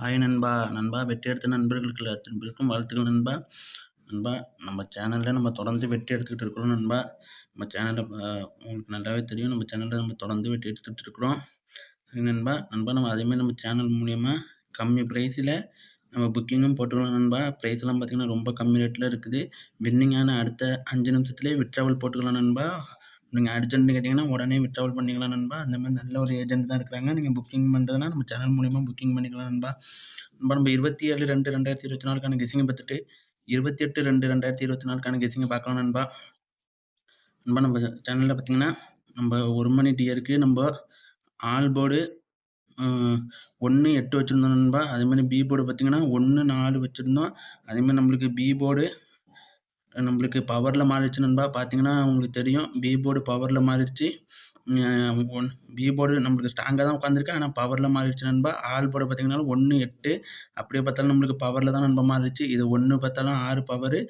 Hi நண்பா நண்பா வெற்றி எடுத்த நண்பர்களுக்கு அத்தனை பேருக்கும் வாழ்த்துக்கள் நண்பா. நண்பா நம்ம சேனலில் நம்ம தொடர்ந்து வெற்றி எடுத்துக்கிட்டு இருக்கிறோம் நண்பா. நம்ம சேனலில் உங்களுக்கு நல்லாவே தெரியும். நம்ம சேனலில் நம்ம தொடர்ந்து வெற்றி எடுத்துக்கிட்டு இருக்கிறோம். சரி நண்பா நண்பா நம்ம அதேமாதிரி நம்ம சேனல் மூலிமா கம்மி ப்ரைஸில் நம்ம புக்கிங்கும் போட்டுக்கலாம் நண்பா. ப்ரைஸ்லாம் பார்த்திங்கன்னா ரொம்ப கம்மி ரேட்டில் இருக்குது. வின்னிங்கான அடுத்த அஞ்சு நிமிஷத்துலேயே விட்ராவல் போட்டுக்கலாம் நண்பா. நீங்கள் அர்ஜென்ட்னு கேட்டிங்கன்னா உடனே ட்ராவல் பண்ணிக்கலாம் நண்பா? அந்த மாதிரி நல்ல ஒரு ஏஜென்ட் தான் இருக்கிறாங்க. நீங்கள் புக்கிங் பண்ணுறதுனா நம்ம சேனல் மூலிமா புக்கிங் பண்ணிக்கலாம் நண்பா. நண்பா நம்ம இருபத்தி ஏழு ரெண்டு ரெண்டாயிரத்தி இருபத்தி நாலுக்கான கெஸிங்கை பார்த்துட்டு இருபத்தி எட்டு ரெண்டு ரெண்டாயிரத்தி இருபத்தி நாலுக்கான கெஸிங்கை பார்க்கலாம் நண்பா. நண்பா நம்ம சேனலில் பார்த்தீங்கன்னா நம்ம ஒரு மணி டியருக்கு நம்ம ஆல் போர்டு ஒன்று எட்டு வச்சுருந்தோம் நண்பா. அதேமாதிரி பி போர்டு பார்த்திங்கன்னா ஒன்று நாலு வச்சுருந்தோம். அதேமாதிரி நம்மளுக்கு பி போர்டு நம்மளுக்கு பவரில் மாறிடுச்சு நண்பா பார்த்தீங்கன்னா உங்களுக்கு தெரியும் பி போர்டு பவரில் மாறிடுச்சு. ஒன் பி போர்டு நம்மளுக்கு ஸ்ட்ராங்காக தான் உட்காந்துருக்கு ஆனால் பவரில் மாறிடுச்சு நண்பா. ஆல் போர்டு பார்த்தீங்கன்னா ஒன்று எட்டு அப்படியே பார்த்தாலும் நம்மளுக்கு பவரில் தான் நண்பா மாறிடுச்சு. இது ஒன்று பார்த்தாலும் ஆறு பவரு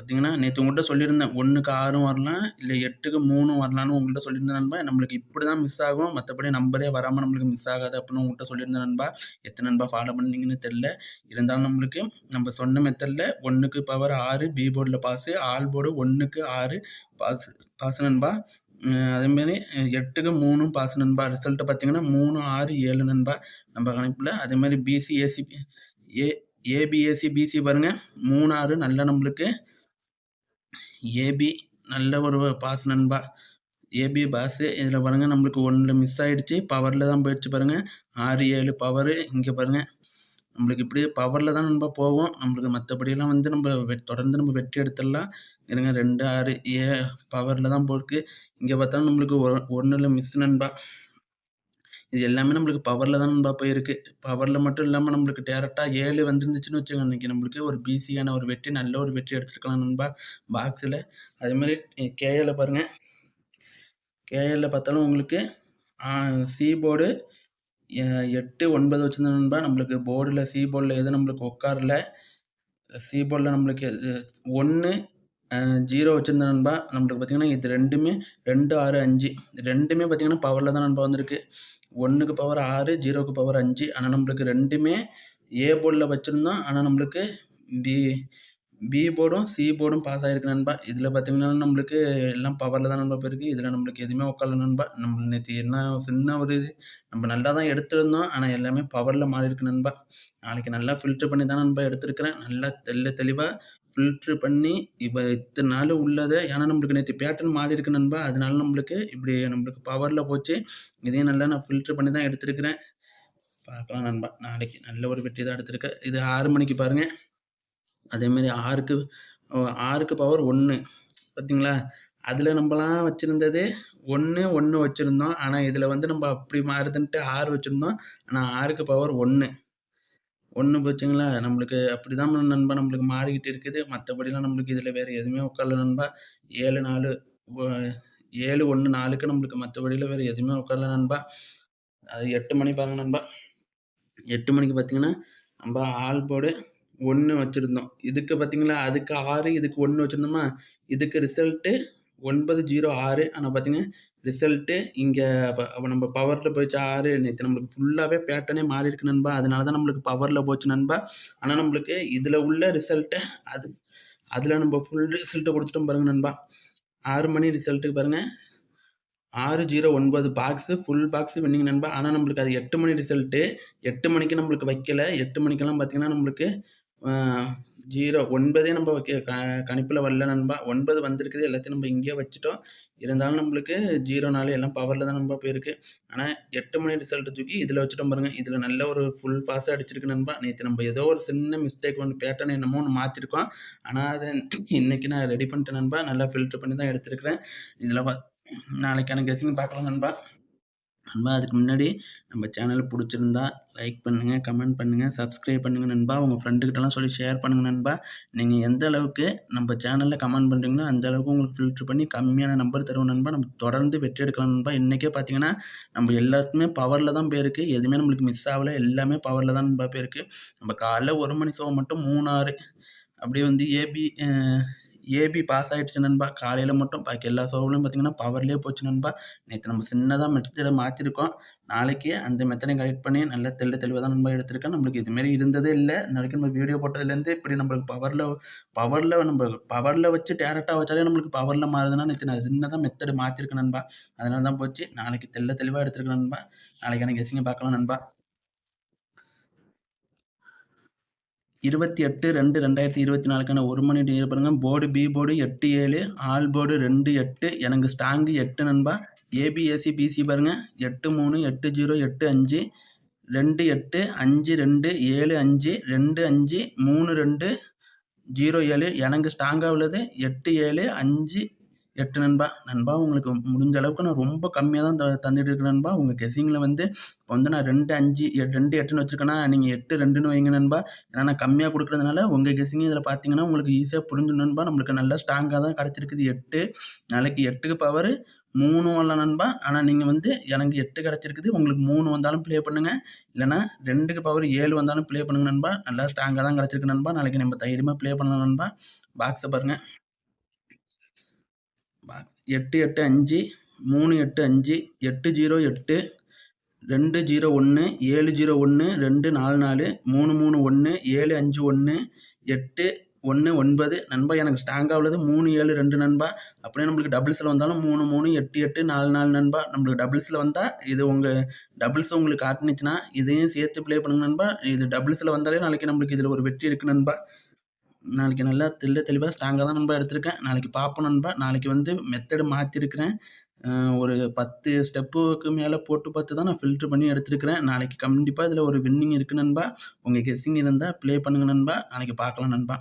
பார்த்தீங்கன்னா நேற்று உங்கள்கிட்ட சொல்லியிருந்தேன். ஒன்றுக்கு ஆறும் வரலாம் இல்லை எட்டுக்கு மூணும் வரலான்னு உங்கள்கிட்ட சொல்லியிருந்தேன் நண்பா. நம்மளுக்கு இப்படி தான் மிஸ் ஆகும். மற்றபடி நம்பரே வராமல் நம்மளுக்கு மிஸ் ஆகாது அப்படின்னு உங்கள்கிட்ட சொல்லியிருந்தேன் நண்பா. எத்தனை நண்பா ஃபாலோ பண்ணீங்கன்னு தெரில இருந்தாலும் நம்மளுக்கு நம்ம சொன்ன மெத்தடில் ஒன்றுக்கு பவர் ஆறு பி போர்டில் பாஸு ஆல் போர்டு ஒன்றுக்கு ஆறு பாஸ் பாஸ் நண்பா. அதேமாரி எட்டுக்கு மூணும் பாஸ் நண்பா. ரிசல்ட்டு பார்த்தீங்கன்னா மூணு ஆறு ஏழு நண்பா. நம்ம கணிப்பில் அதேமாதிரி BC AC A ABSC BC பாருங்கள் மூணு ஆறு நல்ல நம்மளுக்கு ஏபி நல்ல ஒரு பாஸ் நண்பா. ஏபி பாஸு இதில் பாருங்கள் நம்மளுக்கு ஒன்றில் மிஸ் ஆகிடுச்சு பவரில் தான் போயிடுச்சு பாருங்கள் ஆறு ஏழு பவரு இங்கே பாருங்கள் நம்மளுக்கு இப்படி பவரில் தான் நண்பா போகும். நம்மளுக்கு மற்றபடியெல்லாம் வந்து நம்ம தொடர்ந்து நம்ம வெற்றி எடுத்துடலாம். இருங்க ரெண்டு ஆறு ஏ பவரில் தான் போயிருக்கு. இங்கே பார்த்தாலும் நம்மளுக்கு ஒ ஒன்றில் மிஸ் நண்பா. இது எல்லாமே நம்மளுக்கு பவரில் தான் நண்பா போயிருக்கு. பவரில் மட்டும் இல்லாமல் நம்மளுக்கு டேரெக்டாக ஏழு வந்துருந்துச்சுன்னு வச்சுக்கோங்க. இன்றைக்கி நம்மளுக்கு ஒரு பிசியான ஒரு வெற்றி நல்ல ஒரு வெற்றி எடுத்துருக்கலாம் நண்பா. பாக்ஸில் அதேமாதிரி கேஎல்ல பாருங்கள் கேஎல்ல பார்த்தாலும் உங்களுக்கு சி போர்டு எட்டு ஒன்பது வச்சுருந்தா நண்பா. நம்மளுக்கு போர்டில் சி போர்டில் எதுவும் நம்மளுக்கு உட்காரல? சி போர்டில் நம்மளுக்கு ஒன்று ஜீரோ வச்சுருந்த நண்பா நம்மளுக்கு பார்த்திங்கன்னா இது ரெண்டுமே ரெண்டு ஆறு அஞ்சு. ரெண்டுமே பார்த்திங்கன்னா பவரில் தான் நண்பா வந்திருக்கு. ஒன்றுக்கு பவர் ஆறு ஜீரோக்கு பவர் அஞ்சு. ஆனால் நம்மளுக்கு ரெண்டுமே ஏ போர்டில் வச்சுருந்தோம். ஆனால் நம்மளுக்கு பி பி போர்டும் சி போர்டும் பாஸ் ஆகிருக்கு நண்பா. இதில் பார்த்தீங்கன்னா நம்மளுக்கு எல்லாம் பவரில் தான் நண்பா போயிருக்கு. இதில் நம்மளுக்கு எதுவுமே உட்கால நண்பா. நம்ம நேற்று என்ன சின்ன ஒரு இது. நம்ம நல்லா தான் எடுத்திருந்தோம். ஆனால் எல்லாமே பவரில் மாறி இருக்கு நண்பா. நாளைக்கு நல்லா ஃபில்டர் பண்ணி தான் நண்பா எடுத்திருக்கிறேன். நல்லா தெல்ல தெளிவாக ஃபில்ட்ரு பண்ணி இப்போ இத்தனை நாள் உள்ளதை ஏன்னா நம்மளுக்கு நேற்று பேட்டர்ன் மாறி இருக்கு நண்பா அதனால நம்மளுக்கு இப்படி நம்மளுக்கு பவரில் போச்சு. இதையும் நல்லா நான் ஃபில்ட்ரு பண்ணி தான் எடுத்திருக்கிறேன். பார்க்கலாம் நண்பா நாளைக்கு நல்ல ஒரு வெற்றி தான் எடுத்திருக்கேன் இது ஆறு மணிக்கு பாருங்கள் அதேமாரி ஆறுக்கு ஆறுக்கு பவர் ஒன்று பார்த்தீங்களா அதில் நம்மலாம் வச்சுருந்தது ஒன்று ஒன்று வச்சுருந்தோம். ஆனால் இதில் வந்து நம்ம அப்படி மாறுதுன்ட்டு ஆறு வச்சுருந்தோம். ஆனால் ஆறுக்கு பவர் ஒன்று ஒன்று போச்சுங்களா? நம்மளுக்கு அப்படி தான் நண்பா நம்மளுக்கு மாறிக்கிட்டு இருக்குது. மற்றபடிலாம் நம்மளுக்கு இதில் வேறு எதுவுமே உட்காரல நண்பா. ஏழு நாலு ஏழு ஒன்று நாலுக்கு நம்மளுக்கு மற்றபடியில் வேறு எதுவுமே உட்காரல நண்பா. அது எட்டு மணி பாருங்க நண்பா. எட்டு மணிக்கு பார்த்தீங்கன்னா நம்ம ஆல் போர்டு ஒன்று வச்சுருந்தோம். இதுக்கு பார்த்தீங்களா அதுக்கு ஆறு இதுக்கு ஒன்று வச்சுருந்தோமா? இதுக்கு ரிசல்ட்டு ஒன்பது ஜீரோ ஆறு. ஆனால் பார்த்தீங்கன்னா ரிசல்ட்டு இங்கே நம்ம பவரில் போயிடுச்சு ஆறு. நேற்று நம்மளுக்கு ஃபுல்லாகவே பேட்டர்னே மாறி இருக்கு நண்பா. அதனால தான் நம்மளுக்கு பவரில் போச்சு நண்பா. ஆனால் நம்மளுக்கு இதில் உள்ள ரிசல்ட்டு அது அதில் நம்ம ஃபுல் ரிசல்ட்டை கொடுத்துட்டோம் பாருங்கள் நண்பா. ஆறு மணி ரிசல்ட்டுக்கு பாருங்கள் ஆறு ஜீரோ ஒன்பது பாக்ஸு ஃபுல் பாக்ஸு வின்னிங் நண்பா. ஆனால் நம்மளுக்கு அது எட்டு மணி ரிசல்ட்டு எட்டு மணிக்கு நம்மளுக்கு வைக்கல. எட்டு மணிக்கெல்லாம் பார்த்தீங்கன்னா நம்மளுக்கு ஜீரோ. ஒன்பதே நம்ம க கணிப்பில் வரல நண்பா. ஒன்பது வந்திருக்குது. எல்லாத்தையும் நம்ம இங்கேயே வச்சுட்டோம். இருந்தாலும் நம்மளுக்கு ஜீரோ எல்லாம் பவரில் தான் நண்பா போயிருக்கு. ஆனால் எட்டு மணி ரிசல்ட்டு தூக்கி இதில் வச்சுட்டோம் பாருங்கள் இதில் நல்ல ஒரு ஃபுல் பாஸ் அடிச்சிருக்கு நண்பா. நேற்று நம்ம ஏதோ ஒரு சின்ன மிஸ்டேக் ஒன்று பேட்டர்ன் என்னமோ ஒன்று மாற்றிருக்கோம் ஆனால் அதை இன்றைக்கி நான் ரெடி பண்ணிட்டேன் நண்பா. நல்லா ஃபில்ட்ரு பண்ணி தான் எடுத்துருக்கிறேன். இதில் பா நாளைக்கான கெஸிங் பார்க்கலாம் நண்பா. நண்பா அதுக்கு முன்னாடி நம்ம சேனல் பிடிச்சிருந்தா லைக் பண்ணுங்கள் கமெண்ட் பண்ணுங்கள் சப்ஸ்கிரைப் பண்ணுங்கள் நண்பா. உங்கள் ஃப்ரெண்டுக்கிட்டலாம் சொல்லி ஷேர் பண்ணுங்கள் நண்பா. நீங்கள் எந்த அளவுக்கு நம்ம சேனலில் கமெண்ட் பண்ணுறீங்களோ அந்த அளவுக்கு உங்களுக்கு ஃபில்ட்ரு பண்ணி கம்மியான நம்பர் தருவோம் நண்பா. நம்ம தொடர்ந்து வெற்றி எடுக்கலாம் நண்பா. இன்றைக்கே பார்த்தீங்கன்னா நம்ம எல்லாத்துக்குமே பவரில் தான் போயிருக்கு எதுவுமே நம்மளுக்கு மிஸ் ஆகலை. எல்லாமே பவரில் தான் நண்பா போயிருக்கு நம்ம காலைல ஒரு மணி ஷோ மட்டும் மூணாறு. அப்படியே வந்து ஏபி ஏபி பாஸ் ஆகிடுச்சு நண்பா. காலையில் மட்டும் பாக்கி எல்லா சோழலும் பார்த்தீங்கன்னா பவர்லேயே போச்சு நண்பா. நேற்று நம்ம சின்னதாக மெத்தடை மாற்றிருக்கோம் நாளைக்கு அந்த மெத்தடை கரெக்ட் பண்ணி நல்லா தெள்ள தெளிவாக தான் நண்பா எடுத்திருக்கேன். நம்மளுக்கு இதுமாரி இருந்ததே இல்லை. நாளைக்கு நம்ம வீடியோ போட்டதுலேருந்து இப்படி நம்மளுக்கு பவரில் பவரில் நம்ம பவரில் வச்சு டேரெக்டாக வச்சாலே நம்மளுக்கு பவரில் மாறுதுன்னா நேற்று நான் சின்னதாக மெத்தடு மாற்றிருக்கேன் நண்பா. அதனால தான் போச்சு. நாளைக்கு தெள்ள தெளிவாக எடுத்திருக்கேன் நண்பா. நாளைக்கு எனக்கு கெஸிங்க பார்க்கலாம் நண்பா. இருபத்தி எட்டு ரெண்டு ரெண்டாயிரத்தி இருபத்தி நாலுக்கான ஒரு மணி நேரம் பாருங்கள் போர்டு பி போர்டு எட்டு ஏழு ஆல் போர்டு ரெண்டு எட்டு எனக்கு ஸ்ட்ராங்கு எட்டு நண்பா. ஏபிஎஸ்சி பிசி பாருங்கள் எட்டு மூணு எட்டு ஜீரோ எட்டு அஞ்சு ரெண்டு எட்டு அஞ்சு ரெண்டு ஏழு அஞ்சு ரெண்டு அஞ்சு மூணு ரெண்டு ஜீரோ ஏழு. எனக்கு ஸ்ட்ராங்காக உள்ளது. எட்டு ஏழு அஞ்சு எட்டு நண்பா நண்பா உங்களுக்கு முடிஞ்ச அளவுக்கு நான் ரொம்ப கம்மியாக தான் த தந்துட்டு இருக்கேன் நண்பா. உங்கள் கெஸிங்கில் வந்து இப்போ வந்து நான் ரெண்டு அஞ்சு எ- ரெண்டு எட்டுன்னு வச்சுருக்கேன்னா நீங்கள் எட்டு ரெண்டுன்னு வைங்க நண்பா. ஏன்னா நான் கம்மியாக கொடுக்குறதுனால உங்கள் கெஸிங் இதில் பார்த்தீங்கன்னா உங்களுக்கு ஈஸியாக புரிஞ்சிடும் நண்பா. நம்மளுக்கு நல்லா ஸ்ட்ராங்காக தான் கிடச்சிருக்குது எட்டு. நாளைக்கு எட்டுக்கு பவர் மூணு வரலாம் நண்பா. ஆனால் நீங்கள் வந்து எனக்கு எட்டு கிடச்சிருக்குது. உங்களுக்கு மூணு வந்தாலும் ப்ளே பண்ணுங்கள் இல்லைனா ரெண்டுக்கு பவர் ஏழு வந்தாலும் ப்ளே பண்ணுங்க நண்பா. நல்லா ஸ்ட்ராங்காக தான் கிடச்சிருக்கு நண்பா. நாளைக்கு நம்ம தைரியமாக ப்ளே பண்ணலாம் நண்பா. பாக்ஸை பாருங்கள் எட்டு எட்டு அஞ்சு மூணு எட்டு அஞ்சு எட்டு ஜீரோ எட்டு ரெண்டு ஜீரோ ஒன்று ஏழு ஜீரோ ஒன்று ரெண்டு நாலு நாலு மூணு மூணு ஒன்று ஏழு அஞ்சு ஒன்று எட்டு ஒன்று ஒன்பது. நண்பா எனக்கு ஸ்ட்ராங்காக உள்ளது. மூணு ஏழு ரெண்டு நண்பா. அப்படியே நம்மளுக்கு டபுள்ஸில் வந்தாலும் மூணு மூணு எட்டு எட்டு நாலு நாலு நண்பா. நம்மளுக்கு டபுள்ஸில் வந்தால் இது உங்கள் டபுள்ஸ் உங்களுக்கு காட்டுனுச்சுன்னா இதையும் சேர்த்து ப்ளே பண்ணுங்க நண்பா. இது டபுள்ஸில் வந்தாலே நாளைக்கு நம்மளுக்கு இதில் ஒரு வெற்றி இருக்குது நண்பா. நாளைக்கு நல்லா தெல்ல தெளிவாக ஸ்ட்ராங்காக தான் நண்பா எடுத்திருக்கேன். நாளைக்கு பார்ப்போம் நண்பா. நாளைக்கு வந்து மெத்தடு மாற்றிருக்கிறேன் ஒரு பத்து ஸ்டெப்புக்கு மேலே போட்டு பார்த்து தான் நான் ஃபில்ட்ரு பண்ணி எடுத்திருக்கிறேன். நாளைக்கு கண்டிப்பாக இதில் ஒரு வின்னிங் இருக்குது நண்பா. உங்கள் கெஸ்ஸிங் இருந்தால் ப்ளே பண்ணுங்க நண்பா. நாளைக்கு பார்க்கலாம் நண்பா.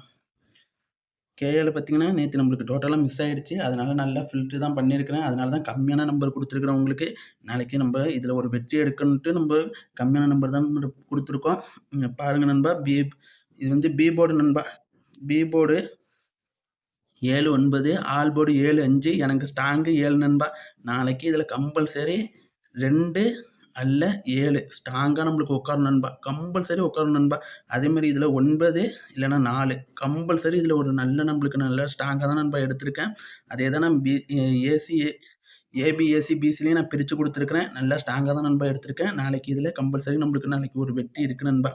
கேஏல பார்த்தீங்கன்னா நேற்று நம்மளுக்கு டோட்டலாக மிஸ் ஆகிடுச்சு அதனால் நல்லா ஃபில்ட்ரு தான் பண்ணியிருக்கிறேன். அதனால தான் கம்மியான நம்பர் கொடுத்துருக்குறேன் உங்களுக்கு. நாளைக்கு நம்ம இதில் ஒரு வெற்றி எடுக்கணுன்ட்டு நம்ம கம்மியான நம்பர் தான் கொடுத்துருக்கோம். பாருங்கள் நண்பா. பி இது வந்து பி போர்டு நண்பா. பி போர்டு ஏழு ஒன்பது ஆல் போர்டு ஏழு அஞ்சு எனக்கு ஸ்ட்ராங்கு ஏழு நண்பா. நாளைக்கு இதில் கம்பல்சரி ரெண்டு அல்ல ஏழு. ஸ்ட்ராங்காக நம்மளுக்கு உட்காரும் நண்பா. கம்பல்சரி உட்காரும் நண்பா. அதேமாதிரி இதில் ஒன்பது இல்லைன்னா நாலு. கம்பல்சரி இதில் ஒரு நல்ல நம்மளுக்கு நல்ல ஸ்ட்ராங்காக தான் நண்பா எடுத்திருக்கேன். அதே தான் நான் பி ஏசி ஏபிஎஸ்சி பிசிலையும் நான் பிரித்து கொடுத்துருக்குறேன். நல்லா ஸ்ட்ராங்காக தான் நண்பா எடுத்திருக்கேன். நாளைக்கு இதில் கம்பல்சரி நம்மளுக்கு நாளைக்கு ஒரு வெற்றி இருக்குது நண்பா.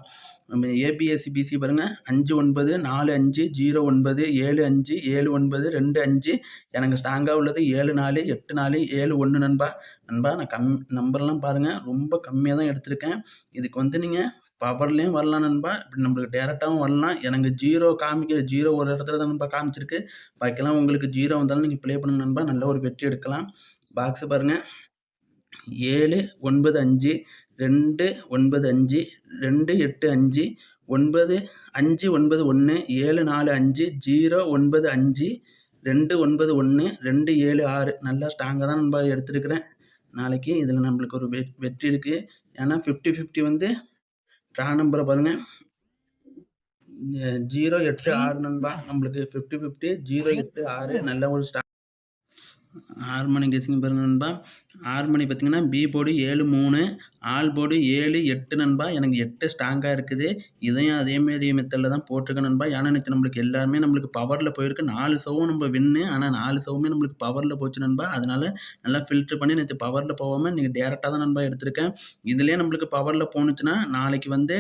நம்ம ஏபிஎஸ்சி பிசி பாருங்கள் அஞ்சு ஒன்பது நாலு அஞ்சு ஜீரோ ஒன்பது ஏழு அஞ்சு ஏழு ஒன்பது ரெண்டு அஞ்சு. எனக்கு ஸ்ட்ராங்காக உள்ளது ஏழு நாலு எட்டு நாலு ஏழு ஒன்று நண்பா. நண்பா நான் கம் நம்பர்லாம் பாருங்கள் ரொம்ப கம்மியாக தான் எடுத்திருக்கேன். இதுக்கு வந்து நீங்கள் பவர்லேயும் வரலாம் நண்பா. இப்படி நம்மளுக்கு டேரெக்டாகவும் வரலாம். எனக்கு ஜீரோ காமிக்க ஜீரோ ஒரு இடத்துல தான் நண்பா காமிச்சிருக்கு. பாக்கிலாம் உங்களுக்கு ஜீரோ வந்தாலும் நீங்கள் ப்ளே பண்ணுங்க நண்பா. நல்ல ஒரு வெற்றி எடுக்கலாம். பாக்ஸு பாருங்கள் ஏழு ஒன்பது அஞ்சு ரெண்டு ஒன்பது அஞ்சு ரெண்டு எட்டு அஞ்சு ஒன்பது அஞ்சு ஒன்பது ஒன்று ஏழு நாலு அஞ்சு ஜீரோ ஒன்பது அஞ்சு ரெண்டு ஒன்பது ஒன்று ரெண்டு ஏழு ஆறு. நல்லா ஸ்ட்ராங்காக தான் நம்ம எடுத்துருக்கிறேன். நாளைக்கு இதில் நம்மளுக்கு ஒரு வெ வெற்றி இருக்குது ஏன்னா ஃபிஃப்டி ஃபிஃப்டி வந்து ட்ரா நம்பரை பாருங்கள் ஜீரோ எட்டு ஆறு நண்பா. நம்மளுக்கு ஃபிஃப்டி ஃபிஃப்டி ஜீரோ எட்டு ஆறு நல்ல ஒரு ஸ்டா ஆறு மணி கெஸிங் பாருங்க நண்பா. ஆறு மணி பார்த்தீங்கன்னா பி போர்டு ஏழு மூணு ஆல் போர்டு ஏழு எட்டு நண்பா. எனக்கு எட்டு ஸ்ட்ராங்காக இருக்குது. இதையும் அதேமாரி மெத்தடில் தான் போட்டிருக்கேன் நண்பா. ஏன்னா நேற்று நம்மளுக்கு எல்லாருமே நம்மளுக்கு பவரில் போயிருக்கு. நாலு சவும் நம்ம வின்னு ஆனால் நாலு சவுமே நம்மளுக்கு பவரில் போச்சு நண்பா. அதனால நல்லா ஃபில்ட்ரு பண்ணி நேற்று பவரில் போகாமல் நீங்கள் டேரெக்டாக தான் நண்பா எடுத்திருக்கேன். இதுலேயே நம்மளுக்கு பவரில் போணுச்சுன்னா நாளைக்கு வந்து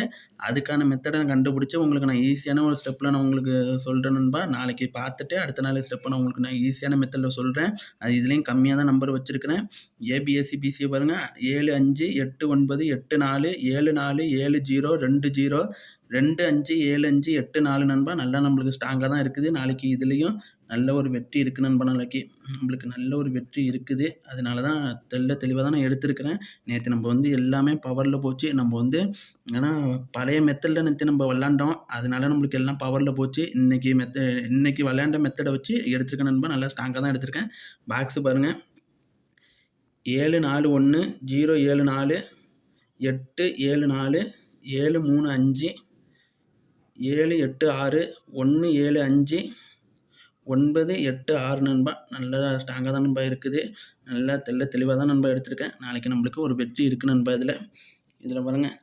அதுக்கான மெத்தடை நான் கண்டுபிடிச்சி உங்களுக்கு நான் ஈஸியான ஒரு ஸ்டெப்பில் நான் உங்களுக்கு சொல்கிறேன் நண்பா. நாளைக்கு பார்த்துட்டு அடுத்த நாள் ஸ்டெப்பை நான் உங்களுக்கு நான் ஈஸியான மெத்தடில் சொல்கிறேன் அது இதுலேயும் கம்மியாக தான் நம்பர் வச்சுருக்கிறேன். ஏபிஎஸ்சி பிசி பாருங்கள் ஏழு அஞ்சு எட்டு ஒன்பது எட்டு நாலு ஏழு நாலு ஏழு ஜீரோ ரெண்டு ஜீரோ ரெண்டு அஞ்சு ஏழு அஞ்சு எட்டு நாலு நண்பா நல்லா நம்மளுக்கு ஸ்ட்ராங்காக தான் இருக்குது. நாளைக்கு இதுலேயும் நல்ல ஒரு வெற்றி இருக்குது நண்பா நாளைக்கு நம்மளுக்கு நல்ல ஒரு வெற்றி இருக்குது. அதனால தான் தெள்ள தெளிவாக தான் நான் எடுத்திருக்கிறேன். நேற்று நம்ம வந்து எல்லாமே பவரில் போச்சு. நம்ம வந்து ஏன்னா பழைய மெத்தடில் நேற்று நம்ம விளாண்டோம். அதனால நம்மளுக்கு எல்லாம் பவரில் போச்சு. இன்றைக்கி மெத்த இன்றைக்கி விளையாண்ட மெத்தடை வச்சு எடுத்திருக்கேன் நண்பா. நல்லா ஸ்ட்ராங்காக தான் எடுத்திருக்கேன். பாக்ஸு பாருங்கள் ஏழு நாலு ஒன்று ஜீரோ ஏழு நாலு எட்டு ஏழு நாலு ஏழு மூணு அஞ்சு ஏழு எட்டு ஆறு ஒன்று ஏழு அஞ்சு ஒன்பது எட்டு ஆறு நண்பா. நல்லா ஸ்ட்ராங்காக தான் நண்பா இருக்குது. நல்லா தெள்ள தெளிவாக தான் நண்பா எடுத்திருக்கேன். நாளைக்கு நம்மளுக்கு ஒரு வெற்றி இருக்குது நண்பா இதில். இதில் பாருங்கள்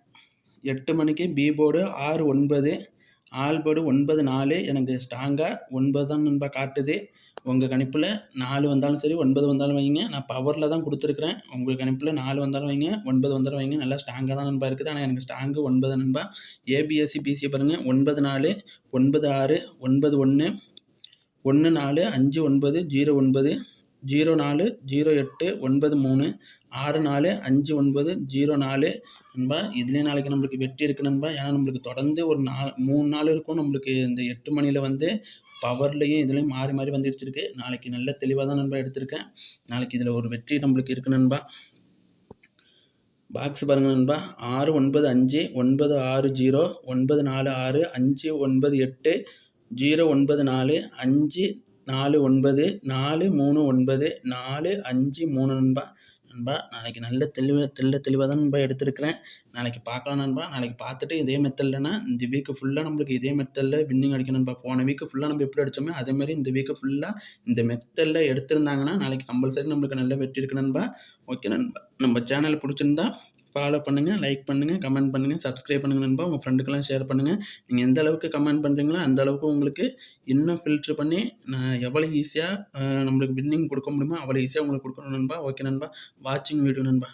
எட்டு மணிக்கு பி போர்டு ஆறு ஒன்பது ஆல்படு ஒன்பது நாலு எனக்கு ஸ்ட்ராங்காக ஒன்பது தான் நண்பா காட்டுது. உங்கள் கணிப்பில் நாலு வந்தாலும் சரி ஒன்பது வந்தாலும் வைங்க. நான் பவரில் தான் கொடுத்துருக்குறேன். உங்கள் கணிப்பில் நாலு வந்தாலும் வைங்க ஒன்பது வந்தாலும் வைங்க. நல்லா ஸ்ட்ராங்காக தான் நண்பா இருக்குது. ஆனால் எனக்கு ஸ்ட்ராங்கு ஒன்பது நண்பா. ஏபிஎஸ்சி பிசியை பாருங்கள் ஒன்பது நாலு ஒன்பது ஆறு ஒன்பது ஒன்று ஒன்று நாலு அஞ்சு ஒன்பது ஜீரோ ஒன்பது ஜீரோ நாலு ஜீரோ எட்டு ஒன்பது மூணு ஆறு நாலு அஞ்சு ஒன்பது ஜீரோ நாலு. நண்பா இதுலேயே நாளைக்கு நம்மளுக்கு வெற்றி இருக்குது நண்பா. ஏன்னா நம்மளுக்கு தொடர்ந்து ஒரு நாள் மூணு நாள் இருக்கும். நம்மளுக்கு இந்த எட்டு மணியில் வந்து பவர்லேயும் இதுலேயும் மாறி மாறி வந்துடுச்சிருக்கு நாளைக்கு நல்ல தெளிவாக தான் நண்பா எடுத்திருக்கேன். நாளைக்கு இதில் ஒரு வெற்றி நம்மளுக்கு இருக்குது நண்பா. பாக்ஸ் பாருங்கள் நண்பா. ஆறு ஒன்பது அஞ்சு ஒன்பது ஆறு ஜீரோ ஒன்பது நாலு ஆறு அஞ்சு ஒன்பது எட்டு ஜீரோ ஒன்பது நாலு அஞ்சு நாலு ஒன்பது நாலு மூணு ஒன்பது நாலு அஞ்சு மூணு நண்பா நண்பா நாளைக்கு நல்ல தெளிவாக தெள்ள தெளிவாக தான் நண்பா எடுத்திருக்கிறேன். நாளைக்கு பார்க்கலாம் நண்பா. நாளைக்கு பார்த்துட்டு இதே மெத்தட்லனா இந்த வீக்கு ஃபுல்லாக நம்மளுக்கு இதே மெத்தடில் வின்னிங் அடிக்கணும் நண்பா. போன வீக்கு ஃபுல்லாக நம்ம எப்படி அடித்தோமோ அதேமாதிரி இந்த வீக்கு ஃபுல்லாக இந்த மெத்தடில் எடுத்திருந்தாங்கன்னா நாளைக்கு கம்பல்சரி நம்மளுக்கு நல்ல வெற்றி இருக்கு நண்பா. ஓகே நண்பா. நம்ம சேனல் பிடிச்சிருந்தா ஃபாலோ பண்ணுங்கள் லைக் பண்ணுங்கள் கமெண்ட் பண்ணுங்கள் சப்ஸ்கிரைப் பண்ணுங்கள் நண்பா. உங்கள் ஃப்ரெண்டுக்கெல்லாம் ஷேர் பண்ணுங்கள் நீங்கள் எந்த அளவுக்கு கமெண்ட் பண்ணுறீங்களோ அந்த அளவுக்கு உங்களுக்கு இன்னும் ஃபில்ட்ரு பண்ணி நான் எவ்வளோ ஈஸியாக நம்மளுக்கு வின்னிங் கொடுக்க முடியுமோ அவ்வளோ ஈஸியாக உங்களுக்கு கொடுக்கணும் நண்பா. ஓகே நண்பா. வாட்சிங் வீடியோ நண்பா.